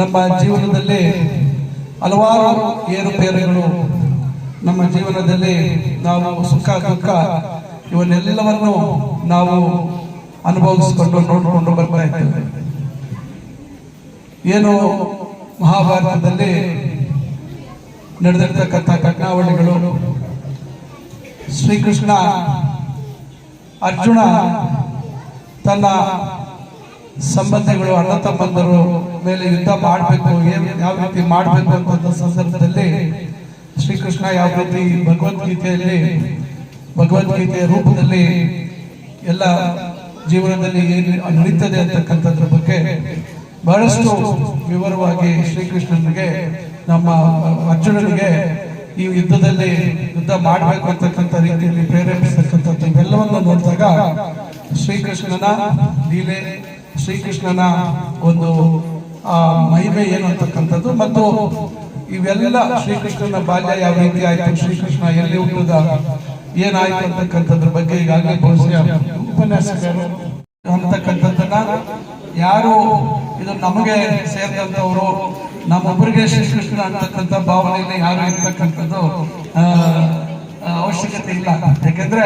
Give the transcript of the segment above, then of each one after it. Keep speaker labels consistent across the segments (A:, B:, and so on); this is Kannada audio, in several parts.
A: ನಮ್ಮ ಜೀವನದಲ್ಲಿ ಹಲವಾರು ಏರುಪೇರುಗಳು ನಮ್ಮ ಜೀವನದಲ್ಲಿ ನಾವು ಸುಖ, ದುಃಖ ಇವನ್ನೆಲ್ಲವನ್ನು ನಾವು ಅನುಭವಿಸಿಕೊಂಡು ನೋಡಿಕೊಂಡು ಬರ್ತಾ ಇದ್ದೇವೆ. ಏನು ಮಹಾಭಾರತದಲ್ಲಿ ನಡೆದಿರ್ತಕ್ಕಂಥ ಘಟನಾವಳಿಗಳು, ಶ್ರೀಕೃಷ್ಣ ಅರ್ಜುನ ತನ್ನ ಸಂಬಂಧಗಳು, ಅಣ್ಣ ತಮ್ಮಂದರು ಮೇಲೆ ಯುದ್ಧ ಮಾಡಬೇಕು ಯಾವ ರೀತಿ ಮಾಡಬೇಕು ಅಂತ ಸಂದರ್ಭದಲ್ಲಿ ಶ್ರೀಕೃಷ್ಣ ಯಾವ ರೀತಿ ಭಗವದ್ಗೀತೆಯಲ್ಲಿ, ಭಗವದ್ಗೀತೆಯ ರೂಪದಲ್ಲಿ ಎಲ್ಲ ಜೀವನದಲ್ಲಿ ಏನು ನಡೀತದೆ ಅಂತಕ್ಕಂಥದ್ರ ಬಗ್ಗೆ ಬಹಳಷ್ಟು ವಿವರವಾಗಿ ಶ್ರೀಕೃಷ್ಣನಿಗೆ, ನಮ್ಮ ಅರ್ಜುನನಿಗೆ ಈ ಯುದ್ಧದಲ್ಲಿ ಯುದ್ಧ ಮಾಡಬೇಕು ಅಂತಕ್ಕಂಥ ರೀತಿಯಲ್ಲಿ ಪ್ರೇರೇಪಿಸತಕ್ಕಂಥದ್ದು ಇವೆಲ್ಲವನ್ನು ನೋಡಿದಾಗ ಶ್ರೀಕೃಷ್ಣನ ಲೀಲೆ, ಶ್ರೀಕೃಷ್ಣನ ಒಂದು ಮಹಿಮೆ ಏನು ಅಂತಕ್ಕಂಥದ್ದು ಮತ್ತು ಇವೆಲ್ಲ ಶ್ರೀಕೃಷ್ಣನ ಬಾಲ್ಯ ಯಾವ ರೀತಿ ಆಯ್ತು? ಶ್ರೀಕೃಷ್ಣ ಎಲ್ಲಿ ಹುಟ್ಟಿದ? ಏನಾಯ್ತು ಅಂತಕ್ಕಂಥದ್ರ ಬಗ್ಗೆ ಈಗಾಗಲೇ ಬಹುಶಃ ಉಪನ್ಯಾಸಕರು ಅಂತಕ್ಕಂಥದ್ದನ್ನ ಯಾರು ಇದು ನಮಗೆ ಸೇರಿದಂಥವರು ನಮ್ಮೊಬ್ಬರಿಗೆ ಶ್ರೀಕೃಷ್ಣ ಅಂತಕ್ಕಂಥ ಭಾವನೆಯಲ್ಲಿ ಯಾರು ಇರ್ತಕ್ಕಂಥದ್ದು? ಆ, ಆ, ಅವಶ್ಯಕತೆ ಇಲ್ಲ. ಯಾಕಂದ್ರೆ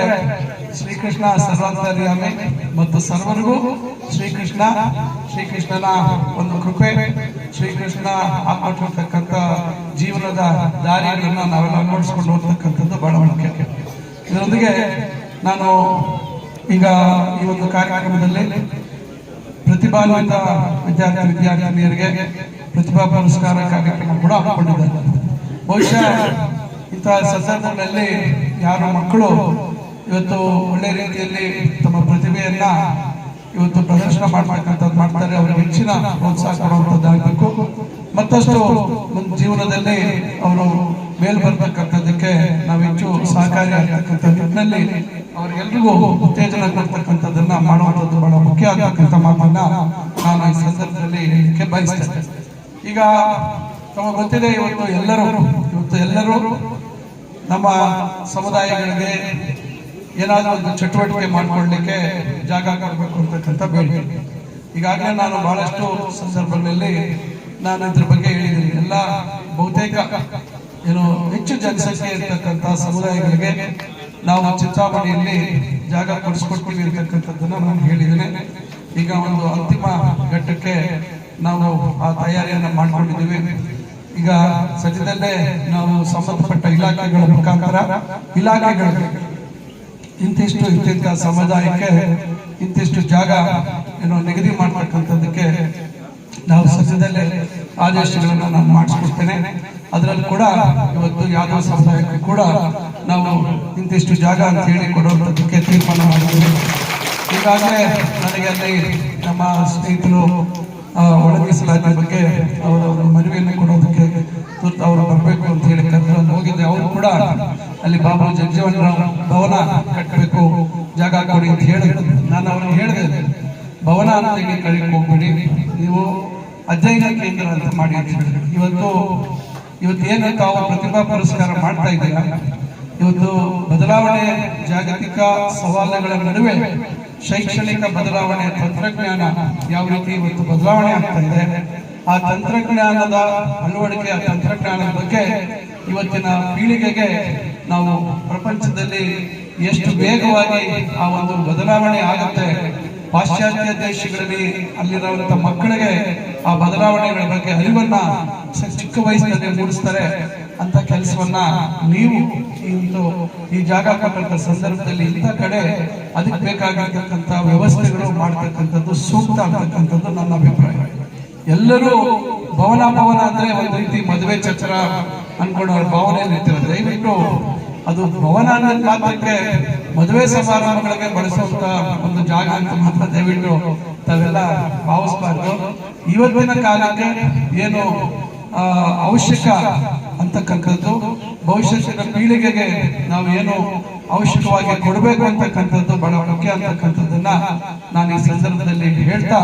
A: ಶ್ರೀಕೃಷ್ಣ ಸರ್ವಾಂತರ್ಯಾಮಿ ಮತ್ತು ಸರ್ವರಿಗೂ ಶ್ರೀಕೃಷ್ಣ, ಶ್ರೀಕೃಷ್ಣನ ಒಂದು ಕೃಪೆ ಶ್ರೀಕೃಷ್ಣ ಹಾಕೊಟ್ಟಿರ್ತಕ್ಕಂಥ ಜೀವನದ ದಾರಿಗಳನ್ನು ನಾವೆಲ್ಲ ಮೂಡಿಸ್ಕೊಂಡು ಹೋಗ್ತಕ್ಕಂಥದ್ದು ಬಹಳ ಮುಖ್ಯ ಇದರೊಂದಿಗೆ ನಾನು ಈಗ ಈ ಒಂದು ಕಾರ್ಯಕ್ರಮದಲ್ಲಿ ಪ್ರತಿಭಾನ್ವಿತ ವಿದ್ಯಾರ್ಥಿ ವಿದ್ಯಾರ್ಥಿನಿಯರಿಗೆ ಪ್ರತಿಭಾ ಪುರಸ್ಕಾರ ಕಾರ್ಯಕ್ರಮ ಕೂಡ ಹಾಕೊಂಡಿದ್ದಾರೆ ಬಹುಶಃ ಇಂತಹ ಸಂದರ್ಭದಲ್ಲಿ ಯಾರು ಮಕ್ಕಳು ಇವತ್ತು ಒಳ್ಳೆ ರೀತಿಯಲ್ಲಿ ತಮ್ಮ ಪ್ರತಿಭೆಯನ್ನ ಇವತ್ತು ಪ್ರದರ್ಶನ ಮಾಡ್ತಕ್ಕಂಥದ್ದು ಮಾಡ್ತಾರೆ, ಅವರಿಗೆ ಹೆಚ್ಚಿನ ಪ್ರೋತ್ಸಾಹ ಕೊಡುವಂಥದ್ದಾಗಬೇಕು. ಮತ್ತಷ್ಟು ಒಂದು ಜೀವನದಲ್ಲಿ ಅವರು ಮೇಲ್ ಬರ್ತಕ್ಕಂಥದ್ದಕ್ಕೆ ನಾವು ಹೆಚ್ಚು ಸಹಕಾರಿ ಆಗ್ತಕ್ಕಂಥ ನಿಟ್ಟಿನಲ್ಲಿ ಅವರಿಗೆಲ್ರಿಗೂ ಉತ್ತೇಜನ ಕೊಡ್ತಕ್ಕಂಥದ್ದನ್ನ ಮಾಡುವಂಥದ್ದು ಬಹಳ ಮುಖ್ಯ ಆಗ್ತಕ್ಕಂಥ ಮಾತನ್ನ ನಾನು ಈ ಸಂದರ್ಭದಲ್ಲಿ ಬಯಸ್ತೇನೆ ಈಗ ತಮಗೆ ಗೊತ್ತಿದೆ ಇವತ್ತು ಎಲ್ಲರೂ ಇವತ್ತು ಎಲ್ಲರೂ ನಮ್ಮ ಸಮುದಾಯಗಳಿಗೆ ಏನಾದರೂ ಒಂದು ಚಟುವಟಿಕೆ ಮಾಡಿಕೊಳ್ಳಲಿಕ್ಕೆ ಜಾಗ ಕೊಡಬೇಕು ಅಂತಕ್ಕಂಥ ಬೇಡಿಕೆ. ಈಗಾಗಲೇ ನಾನು ಬಹಳಷ್ಟು ಸಂದರ್ಭಗಳಲ್ಲಿ ನಾನು ಇದ್ರ ಬಗ್ಗೆ ಹೇಳಿದ್ದೀನಿ. ಎಲ್ಲ ಬಹುತೇಕ ಏನು ಹೆಚ್ಚು ಜನಸಂಖ್ಯೆ ಇರ್ತಕ್ಕಂಥ ಸಮುದಾಯಗಳಿಗೆ ನಾವು ಚಿಂತಾಮಣಿಯಲ್ಲಿ ಜಾಗ ಕೊಡಿಸ್ಕೊಡ್ತೀವಿ ಇರ್ತಕ್ಕಂಥದ್ದನ್ನು ನಾನು ಹೇಳಿದ್ದೇನೆ. ಈಗ ಒಂದು ಅಂತಿಮ ಘಟ್ಟಕ್ಕೆ ನಾವು ಆ ತಯಾರಿಯನ್ನು ಮಾಡ್ಕೊಂಡಿದ್ದೀವಿ. ಈಗ ಸದ್ಯದಲ್ಲೇ ನಾವು ಸಂಬಂಧಪಟ್ಟ ಇಲಾಖೆಗಳ ಮುಖಾಂತರ, ಇಲಾಖೆಗಳು ಇಂತಿಷ್ಟು ಇಂತಿಂತ ಸಮುದಾಯಕ್ಕೆ ಇಂತಿಷ್ಟು ಜಾಗ, ಏನೋ ನಿಗದಿ ಮಾಡ್ತಕ್ಕಂಥದ್ದಕ್ಕೆ ನಾವು ಸದ್ಯದಲ್ಲೇ ಆದೇಶಗಳನ್ನು ನಾನು ಮಾಡಿಸ್ಕೊಡ್ತೇನೆ. ಅದರಲ್ಲಿ ಕೂಡ ಇವತ್ತು ಯಾದವ ಸಮುದಾಯಕ್ಕೆ ಕೂಡ ನಾವು ಇಂತಿಷ್ಟು ಜಾಗ ಅಂತ ಹೇಳಿ ಕೊಡುವಂಥದ್ದಕ್ಕೆ ತೀರ್ಮಾನ ಮಾಡಿದ್ದೀವಿ. ಈಗಾಗಲೇ ನನಗೆ ಅಲ್ಲಿ ನಮ್ಮ ಸ್ನೇಹಿತರು ಆ, ಒಳಗಿಸಲಾದ ಬಗ್ಗೆ ಅವರ ಒಂದು ಮನವಿಯನ್ನು ಕೊಡೋದಕ್ಕೆ ತುರ್ತು ಅವರು ಬರಬೇಕು ಅಂತ ಹೇಳಿ ಕರ್ಕೊಂಡು ಹೋಗಿದ್ದೆ. ಅವರು ಕೂಡ ಅಲ್ಲಿ ಬಾಬು ಜಗಜೀವನರಾವ್ ಭವನ ಕಟ್ಟಬೇಕು ಜಾಗ ಕೊಡಿ ಅಂತ ಹೇಳಿದ್ರು ನಾನು ಅವ್ರಿಗೆ ಹೇಳಿದೆ. ಭವನ ಅಂತ ಹೇಳಿ ಕಳಿಕ್ ಹೋಗ್ಬೇಡಿ. ನೀವು ಅಧ್ಯಯನ ಕೇಂದ್ರ ಅಂತ ಮಾಡಿ ಅಂತ ಹೇಳಿದ್ರು. ಇವತ್ತು ಇವತ್ತು ಏನು ತಾವು ಪ್ರತಿಭಾ ಪುರಸ್ಕಾರ ಮಾಡ್ತಾ ಇದ್ದೀರಾ ಇವತ್ತು ಬದಲಾವಣೆ ಜಾಗತಿಕ ಸವಾಲುಗಳ ನಡುವೆ ಶೈಕ್ಷಣಿಕ ಬದಲಾವಣೆ, ತಂತ್ರಜ್ಞಾನ ಯಾವ ರೀತಿ ಇವತ್ತು ಬದಲಾವಣೆ ಆಗ್ತಾ ಇದೆ? ಆ ತಂತ್ರಜ್ಞಾನದ ಅಳವಡಿಕೆ, ಆ ತಂತ್ರಜ್ಞಾನದ ಬಗ್ಗೆ ಇವತ್ತಿನ ಪೀಳಿಗೆಗೆ ನಾವು ಪ್ರಪಂಚದಲ್ಲಿ ಎಷ್ಟು ವೇಗವಾಗಿ ಆ ಒಂದು ಬದಲಾವಣೆ ಆಗುತ್ತೆ, ಪಾಶ್ಚಾತ್ಯ ದೇಶಗಳಲ್ಲಿ ಅಲ್ಲಿರುವಂತ ಮಕ್ಕಳಿಗೆ ಆ ಬದಲಾವಣೆಗಳ ಬಗ್ಗೆ ಅರಿವನ್ನ ಚಿಕ್ಕ ವಯಸ್ಸಿನಲ್ಲಿ ಮೂಡಿಸ್ತಾರೆ. ಅಂತ ಕೆಲಸವನ್ನ ನೀವು ಈ ಜಾಗ ಕೊಟ್ಟಂತ ಸಂದರ್ಭದಲ್ಲಿ ಇಂಥ ಕಡೆ ಅದಕ್ಕೆ ಬೇಕಾಗಿರ್ತಕ್ಕಂಥ ವ್ಯವಸ್ಥೆಗಳು ಮಾಡ್ತಕ್ಕಂಥದ್ದು ಸೂಕ್ತ ಆಗ್ತಕ್ಕಂಥದ್ದು ನನ್ನ ಅಭಿಪ್ರಾಯ. ಎಲ್ಲರೂ ಭವನ ಭವನ ಅಂದ್ರೆ ಒಂದು ರೀತಿ ಮದುವೆ ಚಕ್ರ ಅನ್ಕೊಂಡವ್ರ ಭಾವನೆ ಇರ್ತಾರೆ ದಯವಿಟ್ಟು ಅದು ಭವನ ಮಾತ್ರಕ್ಕೆ ಮದುವೆ ಸಮಾರಂಭಗಳಿಗೆ ಬಳಸುವಂತ ಒಂದು ಜಾಗ ಅಂತ ಮಾತ್ರ ದಯವಿಟ್ಟು ತಾವೆಲ್ಲ ಭಾವಿಸಬಾರ್ದು. ಇವತ್ತಿನ ಕಾಲಕ್ಕೆ ಏನು ಅವಶ್ಯಕ ಅಂತಕ್ಕಂಥದ್ದು ಭವಿಷ್ಯದ ಪೀಳಿಗೆಗೆ ನಾವು ಏನು ಅವಶ್ಯಕವಾಗಿ ಕೊಡಬೇಕು ಅಂತಕ್ಕಂಥದ್ದು ಬಹಳ ಮುಖ್ಯ ಅಂತಕ್ಕಂಥದ್ದನ್ನ ನಾನು ಈ ಸಂದರ್ಭದಲ್ಲಿ ಹೇಳ್ತಾ,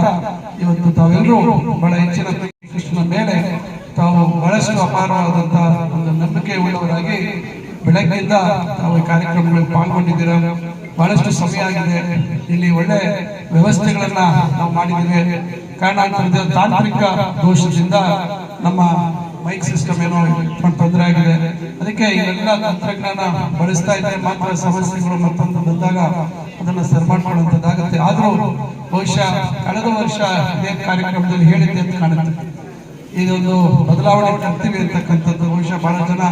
A: ಇವತ್ತು ತಾವೆಲ್ಲರೂ ಬಹಳ ಹೆಚ್ಚಿನ ಕೃಷ್ಣನ ಮೇಲೆ ತಾವು ಬಹಳಷ್ಟು ಅಪಾರವಾದಂತಹ ಒಂದು ನಂಬಿಕೆ ಉಳ್ಳವರಾಗಿ ಬೆಳಗ್ಗೆಯಿಂದ ತಾವು ಕಾರ್ಯಕ್ರಮಗಳಲ್ಲಿ ಪಾಲ್ಗೊಂಡಿದ್ದೀರ. ಬಹಳಷ್ಟು ಸಮಯ ಆಗಿದೆ. ಇಲ್ಲಿ ಒಳ್ಳೆ ವ್ಯವಸ್ಥೆಗಳನ್ನ ನಾವು ಮಾಡಿದ್ದೇವೆ. ಕಾರಣ ತಾಂತ್ರಿಕ ದೋಷದಿಂದ ನಮ್ಮ ಮೈಕ್ ಸಿಸ್ಟಮ್ ಏನೋ ತೊಂದರೆ ಆಗಿದೆ. ಅದಕ್ಕೆ ಇವೆಲ್ಲ ತಂತ್ರಜ್ಞಾನ ಬಳಸ್ತಾ ಇದ್ರೆ ಮಾತ್ರ ಸಮಸ್ಯೆಗಳು ಮತ್ತೊಂದು ಬಂದಾಗ ಅದನ್ನು ಸರಿ ಮಾಡುವಂಥದ್ದಾಗುತ್ತೆ ಆದರೂ ಬಹುಶಃ ಕಳೆದ ವರ್ಷ ಇದೇ ಕಾರ್ಯಕ್ರಮದಲ್ಲಿ ಹೇಳಿದ್ದೆ ಅಂತ ಕಾಣುತ್ತೆ. ಇದೊಂದು ಬದಲಾವಣೆ ತರ್ತೀವಿ ಅಂತಕ್ಕಂಥದ್ದು. ಬಹುಶಃ ಬಹಳ ಜನ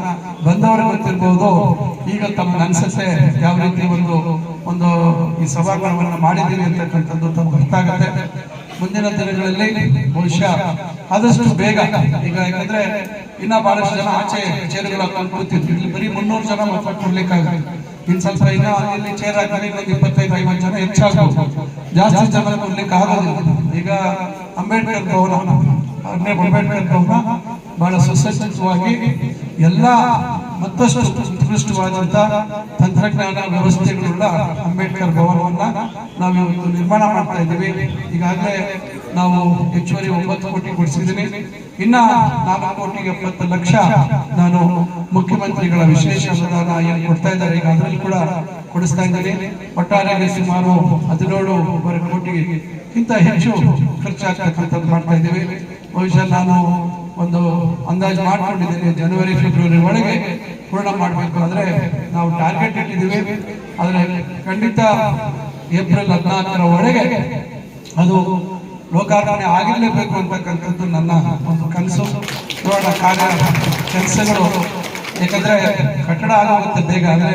A: ಬಂದವರು ಗೊತ್ತಿರ್ಬೋದು. ಈಗ ತಮ್ಮ ಅನ್ಸತ್ತೆ ಯಾವ ರೀತಿ ಒಂದು ಒಂದು ಈ ಸಭಾಂಗಣವನ್ನು ಮಾಡಿದ್ದೀವಿ ಅಂತಕ್ಕಂಥದ್ದು ತಮ್ಗೆ ಗೊತ್ತಾಗುತ್ತೆ. ಮುಂದಿನ ದಿನಗಳಲ್ಲಿ ಬಹುಶಃ ಆದಷ್ಟು ಬೇಗ. ಈಗ ಯಾಕಂದ್ರೆ ಇನ್ನ ಬಹಳಷ್ಟು ಜನ ಆಚೆ ಚೇರುಗಳ ಹಾಕೊಂಡು ಕೂತಿದ್ರು. ಇಲ್ಲಿ ಬರೀ ಮುನ್ನೂರು ಜನ ಮಾತ್ರ ಕೊಡ್ಲಿಕ್ಕಾಗುತ್ತೆ ಇನ್ ಸ್ವಲ್ಪ ಇನ್ನ ಇಲ್ಲಿ ಚೇರ್ ಹಾಕಿದ್ರೆ ಇನ್ನೊಂದು ಇಪ್ಪತ್ತೈದು, ಐವತ್ತು ಜನ ಹೆಚ್ಚಾಗಬಹುದು ಜಾಸ್ತಿ ಜನ ಕೊಡ್ಲಿಕ್ಕೆ ಆಗೋದಿಲ್ಲ ಈಗ ಅಂಬೇಡ್ಕರ್ ಭವನ ಅಂಬೇಡ್ಕರ್ ಭವನ ಬಹಳ ಸುಸಜ್ಜಿತವಾಗಿ ಎಲ್ಲ ಮತ್ತಷ್ಟು ಉತ್ಕೃಷ್ಟವಾದಂತಹ ತಂತ್ರಜ್ಞಾನ ವ್ಯವಸ್ಥೆಗಳುಳ್ಳ ಅಂಬೇಡ್ಕರ್ ಭವನವನ್ನ ನಾವು ಇವತ್ತು ನಿರ್ಮಾಣ ಮಾಡ್ತಾ ಇದ್ದೀವಿ. ಈಗಾಗಲೇ ನಾವು ಹೆಚ್ಚುವರಿ ಒಂಬತ್ತು ಕೋಟಿ ಕೊಡಿಸಿದ್ದೀನಿ ಇನ್ನ ನಾಲ್ಕು ಕೋಟಿ ಎಪ್ಪತ್ತು ಲಕ್ಷ ನಾನು ಮುಖ್ಯಮಂತ್ರಿಗಳ ವಿಶೇಷ ಅನುದಾನ ಏನು ಕೊಡ್ತಾ ಇದ್ದಾರೆ ಈಗ ಅದರಲ್ಲಿ ಕೂಡ ಕೊಡಿಸ್ತಾ ಇದ್ದೀನಿ. ಒಟ್ಟಾರೆಯಾಗಿ ಸುಮಾರು ಹದಿನೇಳುವರೆ ಕೋಟಿಗಿಂತ ಹೆಚ್ಚು ಖರ್ಚಾಗ್ತಕ್ಕಂಥದ್ದು ಮಾಡ್ತಾ ಇದ್ದೀವಿ. ಬಹುಶಃ ನಾನು ಒಂದು ಅಂದಾಜು ಮಾಡ್ಕೊಂಡಿದ್ದೀನಿ, ಜನವರಿ, ಫೆಬ್ರವರಿ ಒಳಗೆ ಪೂರ್ಣ ಮಾಡಬೇಕು ಅಂದರೆ ನಾವು ಟಾರ್ಗೆಟ್ ಇಟ್ಟಿದ್ದೀವಿ. ಆದರೆ ಖಂಡಿತ ಏಪ್ರಿಲ್ ಹದಿನಾಲ್ಕರ ಒಳಗೆ ಅದು ಲೋಕಾರ್ಪಣೆ ಆಗಿರಲೇಬೇಕು ಅಂತಕ್ಕಂಥದ್ದು ನನ್ನ ಒಂದು ಕನಸು. ಕಾರ್ಯ ಕೆಲಸಗಳು, ಏಕೆಂದರೆ ಕಟ್ಟಡ ಆಗೋಗುತ್ತೆ ಬೇಗ ಅಂದ್ರೆ